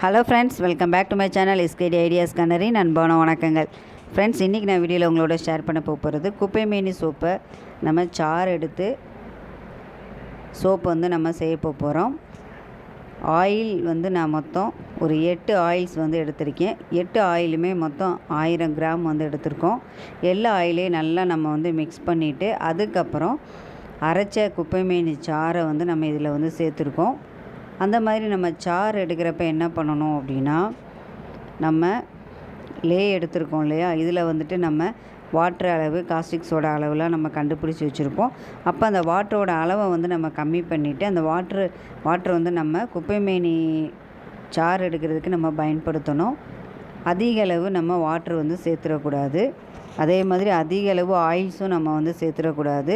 Hello friends welcome back to my channel SKD ideas கண்ணரி நண்பான வணக்கங்கள். Friends இன்றைக்கி நான் வீடியோவில் உங்களோட ஷேர் பண்ண போக போகிறது குப்பை மீனி சோப்பை நம்ம சாறு எடுத்து சோப்பு வந்து நம்ம செய்ய போகிறோம் ஆயில் வந்து நான் மொத்தம் ஒரு எட்டு ஆயில்ஸ் வந்து எடுத்திருக்கேன். எட்டு ஆயிலுமே மொத்தம் ஆயிரம் கிராம் வந்து எடுத்திருக்கோம். எல்லா ஆயிலையும் நல்லா நம்ம வந்து மிக்ஸ் பண்ணிவிட்டு அதுக்கப்புறம் அரைச்ச குப்பை மேனி சாறை வந்து நம்ம இதில் வந்து சேர்த்துருக்கோம். அந்த மாதிரி நம்ம சாறு எடுக்கிறப்ப என்ன பண்ணணும் அப்படின்னா நம்ம லே எடுத்திருக்கோம் இல்லையா? இதில் வந்துட்டு நம்ம வாட்டர் அளவு காஸ்டிக் சோடா அளவுலாம் நம்ம கண்டுபிடிச்சி வச்சுருப்போம். அப்போ அந்த வாட்டரோட அளவை வந்து நம்ம கம்மி பண்ணிவிட்டு அந்த வாட்ரு வாட்டர் வந்து நம்ம குப்பைமேனி சாறு எடுக்கிறதுக்கு நம்ம பயன்படுத்தணும். அதிக அளவு நம்ம வாட்ரு வந்து சேர்த்துடக்கூடாது. அதே மாதிரி அதிக அளவு ஆயில்ஸும் நம்ம வந்து சேர்த்துடக்கூடாது.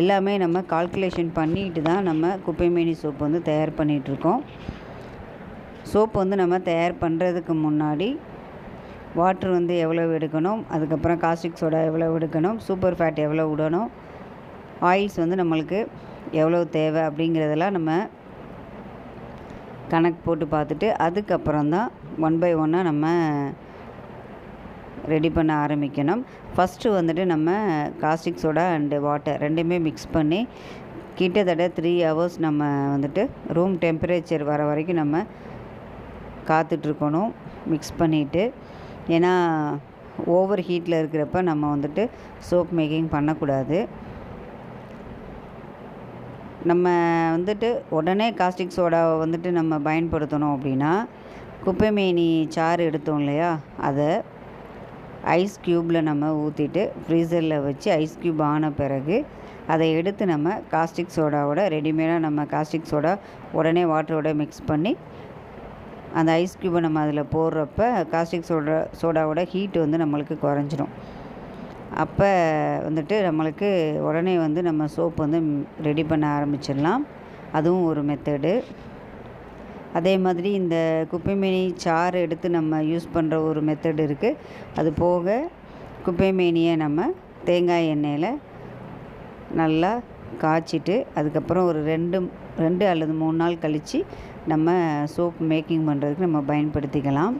எல்லாமே நம்ம கால்குலேஷன் பண்ணிட்டு தான் நம்ம குப்பைமேனி சோப்பு வந்து தயார் பண்ணிகிட்ருக்கோம் சோப்பு வந்து நம்ம தயார் பண்ணுறதுக்கு முன்னாடி வாட்ரு வந்து எவ்வளோ எடுக்கணும் அதுக்கப்புறம் காஸ்டிக் சோடா எவ்வளோ எடுக்கணும் சூப்பர் ஃபேட் எவ்வளோ விடணும் ஆயில்ஸ் வந்து நம்மளுக்கு எவ்வளோ தேவை அப்படிங்கிறதெல்லாம் நம்ம கணக்கு போட்டு பார்த்துட்டு அதுக்கப்புறம் தான் ஒன் பை ஒன்னாக நம்ம ரெடி பண்ண ஆரம்பிக்கணும். ஃபஸ்ட்டு வந்துட்டு நம்ம காஸ்டிக் சோடா அண்டு வாட்டர் ரெண்டுமே மிக்ஸ் பண்ணி கிட்டத்தட்ட த்ரீ ஹவர்ஸ் நம்ம வந்துட்டு ரூம் டெம்பரேச்சர் வர வரைக்கும் நம்ம காத்துட்ருக்கணும் மிக்ஸ் பண்ணிவிட்டு ஏன்னா ஓவர் ஹீட்டில் இருக்கிறப்ப நம்ம வந்துட்டு சோப் மேக்கிங் பண்ணக்கூடாது. நம்ம வந்துட்டு உடனே காஸ்டிக் சோடாவை வந்துட்டு நம்ம பயன்படுத்தணும் அப்படின்னா குப்பைமேனி சாறு எடுத்தோம் இல்லையா அதை ஐஸ் க்யூப்பில் நம்ம ஊற்றிட்டு ஃப்ரீசரில் வச்சு ஐஸ் க்யூப் ஆன பிறகு அதை எடுத்து நம்ம காஸ்டிக் சோடாவோட ரெடிமேடாக நம்ம காஸ்டிக் சோடா உடனே வாட்டரோட மிக்ஸ் பண்ணி அந்த ஐஸ் க்யூபை நம்ம அதில் போடுறப்ப காஸ்டிக் சோடா சோடாவோட ஹீட் வந்து நம்மளுக்கு குறைஞ்சிரும். அப்போ வந்துட்டு நம்மளுக்கு உடனே வந்து நம்ம சோப் வந்து ரெடி பண்ண ஆரம்பிச்சிடலாம். அதுவும் ஒரு மெத்தடு அதே மாதிரி இந்த குப்பைமேனி சாறு எடுத்து நம்ம யூஸ் பண்ணுற ஒரு மெத்தட் இருக்குது அது போக குப்பைமேனியை நம்ம தேங்காய் எண்ணெயில் நல்லா காய்ச்சிட்டு அதுக்கப்புறம் ஒரு ரெண்டு ரெண்டு அல்லது மூணு நாள் கழித்து நம்ம சோப் மேக்கிங் பண்ணுறதுக்கு நம்ம பயன்படுத்திக்கலாம்.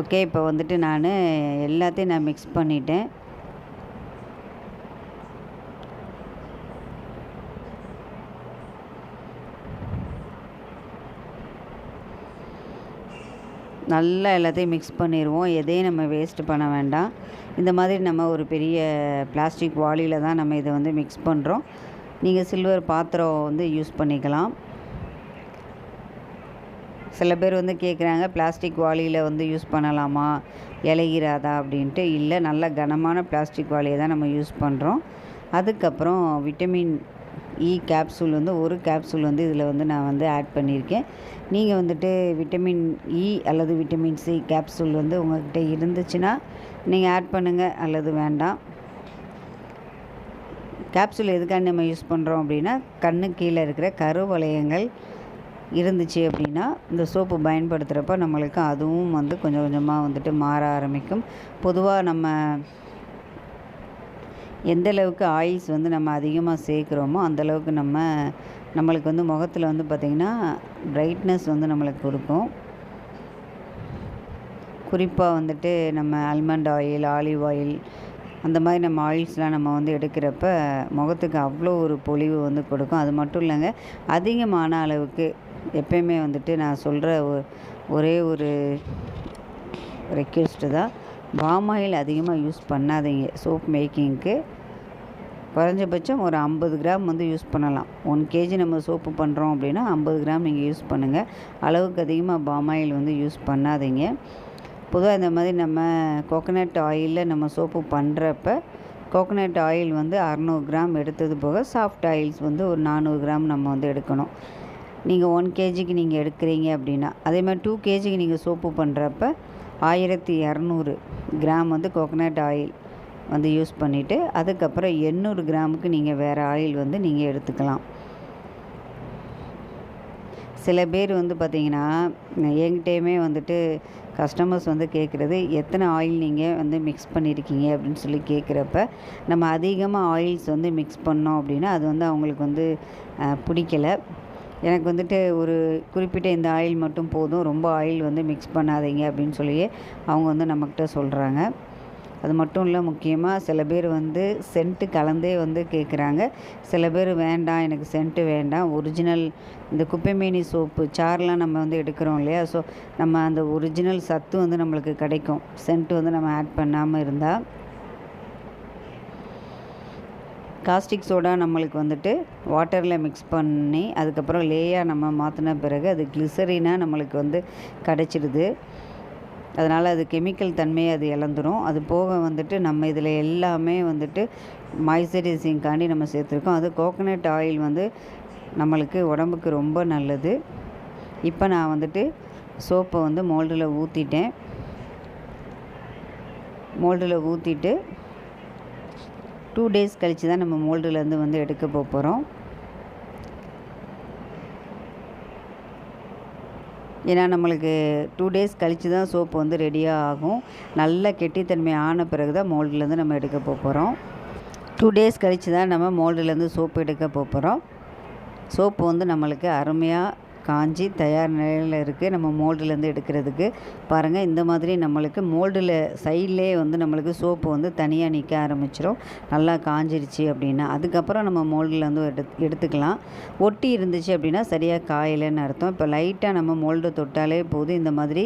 ஓகே இப்போ வந்துட்டு நான் எல்லாத்தையும் நான் மிக்ஸ் பண்ணிட்டேன். நல்லா எல்லாத்தையும் மிக்ஸ் பண்ணிடுவோம் எதையும் நம்ம வேஸ்ட் பண்ண வேண்டாம். இந்த மாதிரி நம்ம ஒரு பெரிய பிளாஸ்டிக் வாளியில் தான் நம்ம இதை வந்து மிக்ஸ் பண்ணுறோம் நீங்கள் சில்வர் பாத்திரம் வந்து யூஸ் பண்ணிக்கலாம். சில பேர் வந்து கேட்குறாங்க பிளாஸ்டிக் வாளியில் வந்து யூஸ் பண்ணலாமா? இலையிறாதா அப்படின்ட்டு. இல்லை நல்ல கனமான பிளாஸ்டிக் வாளியை தான் நம்ம யூஸ் பண்ணுறோம் அதுக்கப்புறம் விட்டமின் E இ கேப்சூல் வந்து ஒரு கேப்சூல் வந்து இதில் வந்து நான் வந்து ஆட் பண்ணியிருக்கேன். நீங்கள் வந்துட்டு விட்டமின் இ e அல்லது விட்டமின் சி கேப்சூல் வந்து உங்கள்கிட்ட இருந்துச்சுன்னா நீங்கள் ஆட் பண்ணுங்கள் அல்லது வேண்டாம். கேப்சூல் எதுக்காக நம்ம யூஸ் பண்ணுறோம் அப்படின்னா கண்ணு கீழே இருக்கிற கருவளையங்கள் இருந்துச்சு அப்படின்னா இந்த சோப்பு பயன்படுத்துகிறப்ப நம்மளுக்கு அதுவும் வந்து கொஞ்சம் கொஞ்சமாக வந்துட்டு மாற ஆரம்பிக்கும். பொதுவாக நம்ம எந்தளவுக்கு ஆயில்ஸ் வந்து நம்ம அதிகமாக சேர்க்குறோமோ அந்தளவுக்கு நம்ம நம்மளுக்கு வந்து முகத்தில் வந்து பார்த்திங்கன்னா பிரைட்னஸ் வந்து நம்மளுக்கு கொடுக்கும். குறிப்பாக வந்துட்டு நம்ம ஆல்மண்ட் ஆயில் ஆலிவ் ஆயில் அந்த மாதிரி நம்ம ஆயில்ஸ்லாம் நம்ம வந்து எடுக்கிறப்ப முகத்துக்கு அவ்வளோ ஒரு பொலிவு வந்து கொடுக்கும். அது மட்டும் இல்லைங்க அதிகமான அளவுக்கு எப்பயுமே வந்துட்டு நான் சொல்கிற ஒரே ஒரு ரெக்வெஸ்ட்டு தான். பாம் ஆயில் அதிகமாக யூஸ் பண்ணாதீங்க சோப் மேக்கிங்க்கு. குறைஞ்சபட்சம் ஒரு ஐம்பது கிராம் வந்து யூஸ் பண்ணலாம். ஒன் கேஜி நம்ம சோப்பு பண்ணுறோம் அப்படின்னா ஐம்பது கிராம் நீங்கள் யூஸ் பண்ணுங்கள் அளவுக்கு அதிகமாக பாம் ஆயில் வந்து யூஸ் பண்ணாதீங்க. பொதுவாக இந்த மாதிரி நம்ம கோகனட் ஆயிலில் நம்ம சோப்பு பண்ணுறப்ப கோகனட் ஆயில் வந்து அறநூறு கிராம் எடுத்தது போக சாஃப்ட் ஆயில்ஸ் வந்து ஒரு நானூறு கிராம் நம்ம வந்து எடுக்கணும். நீங்கள் ஒன் கேஜிக்கு நீங்கள் எடுக்கிறீங்க அப்படின்னா அதே மாதிரி டூ கேஜிக்கு நீங்கள் சோப்பு பண்ணுறப்ப ஆயிரத்தி இரநூறு கிராம் வந்து கோகனட் ஆயில் வந்து யூஸ் பண்ணிவிட்டு அதுக்கப்புறம் எண்ணூறு கிராமுக்கு நீங்கள் வேறு ஆயில் வந்து நீங்கள் எடுத்துக்கலாம். சில பேர் வந்து பார்த்திங்கன்னா என்கிட்டயுமே வந்துட்டு கஸ்டமர்ஸ் வந்து கேட்குறது எத்தனை ஆயில் நீங்கள் வந்து மிக்ஸ் பண்ணியிருக்கீங்க அப்படின்னு சொல்லி கேட்குறப்ப நம்ம அதிகமாக ஆயில்ஸ் வந்து மிக்ஸ் பண்ணோம் அப்படின்னா அது வந்து அவங்களுக்கு வந்து பிடிக்கலை பிடிக்கல. எனக்கு வந்துட்டு ஒரு குறிப்பிட்ட இந்த ஆயில் மட்டும் போதும். ரொம்ப ஆயில் வந்து மிக்ஸ் பண்ணாதீங்க அப்படின்னு சொல்லி அவங்க வந்து நம்மக்கிட்ட சொல்கிறாங்க அது மட்டும் இல்லை முக்கியமாக சில பேர் வந்து சென்ட்டு கலந்தே வந்து கேட்குறாங்க சில பேர் வேண்டாம் எனக்கு சென்ட்டு வேண்டாம். ஒரிஜினல் இந்த குப்பைமேனி சோப்பு சார்லாம் நம்ம வந்து எடுக்கிறோம் இல்லையா? ஸோ நம்ம அந்த ஒரிஜினல் சத்து வந்து நம்மளுக்கு கிடைக்கும். சென்ட் வந்து நம்ம ஆட் பண்ணாமல் இருந்தால் காஸ்டிக் சோடா நம்மளுக்கு வந்துட்டு வாட்டரில் மிக்ஸ் பண்ணி அதுக்கப்புறம் லேயாக நம்ம மாற்றின பிறகு அது கிளிசரினாக நம்மளுக்கு வந்து கிடச்சிடுது. அதனால் அது கெமிக்கல் தன்மையை அது இழந்துரும். அது போக வந்துட்டு நம்ம இதில் எல்லாமே வந்துட்டு மாய்ஸ்சரைசிங்காண்டி நம்ம சேர்த்துருக்கோம். அது கோகனட் ஆயில் வந்து நம்மளுக்கு உடம்புக்கு ரொம்ப நல்லது. இப்போ நான் வந்துட்டு சோப்பை வந்து மோல்டில் ஊற்றிட்டேன் மோல்டில் ஊற்றிட்டு டூ டேஸ் கழித்து தான் நம்ம மோல்டுலேருந்து வந்து எடுக்க போகிறோம். ஏன்னா நம்மளுக்கு டூ டேஸ் கழித்து தான் சோப்பு வந்து ரெடியாக ஆகும். நல்ல கெட்டித்தன்மை ஆன பிறகு தான் மோல்டுலேருந்து நம்ம எடுக்க போகிறோம். டூ டேஸ் கழித்து தான் நம்ம மோல்டுலேருந்து சோப்பு எடுக்க போகிறோம். சோப்பு வந்து நம்மளுக்கு அருமையாக காஞ்சி தயார் நிலையில் இருக்குது நம்ம மோல்டுலேருந்து எடுக்கிறதுக்கு. பாருங்கள் இந்த மாதிரி நம்மளுக்கு மோல்டில் சைட்லேயே வந்து நம்மளுக்கு சோப்பு வந்து தனியாக நிற்க ஆரம்பிச்சிரும். நல்லா காஞ்சிருச்சு அப்படின்னா. அதுக்கப்புறம் நம்ம மோல்டுலேருந்து எடு எடுத்துக்கலாம். ஒட்டி இருந்துச்சு அப்படின்னா சரியாக காயலைன்னு அர்த்தம். இப்போ லைட்டாக நம்ம மோல்டு தொட்டாலே போதும் இந்த மாதிரி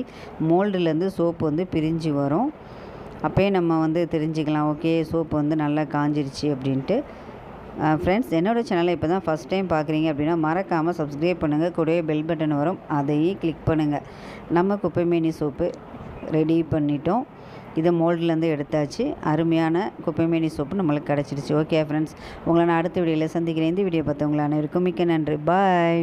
மோல்டுலேருந்து சோப்பு வந்து பிரிஞ்சு வரும். அப்போயே நம்ம வந்து தெரிஞ்சுக்கலாம். ஓகே சோப்பு வந்து நல்லா காஞ்சிருச்சு அப்படின்ட்டு. ஃப்ரெண்ட்ஸ் என்னோடய சேனலை இப்போ தான் ஃபஸ்ட் டைம் பார்க்குறீங்க அப்படின்னா மறக்காமல் சப்ஸ்கிரைப் பண்ணுங்கள் கூடவே பெல் பட்டன் வரும். அதையும் கிளிக் பண்ணுங்கள் நம்ம குப்பைமேனி சோப்பு ரெடி பண்ணிட்டோம். இதை மோல்ட்லேருந்து எடுத்தாச்சு. அருமையான குப்பைமேனி சோப்பு நம்மளுக்கு கிடச்சிடுச்சு. ஓகே ஃப்ரெண்ட்ஸ் உங்களை நான் அடுத்த வீடியோவில் சந்திக்கிறேன். இந்த வீடியோ பார்த்தவங்கள அனைவருக்கும் மிக்க நன்றி. பாய்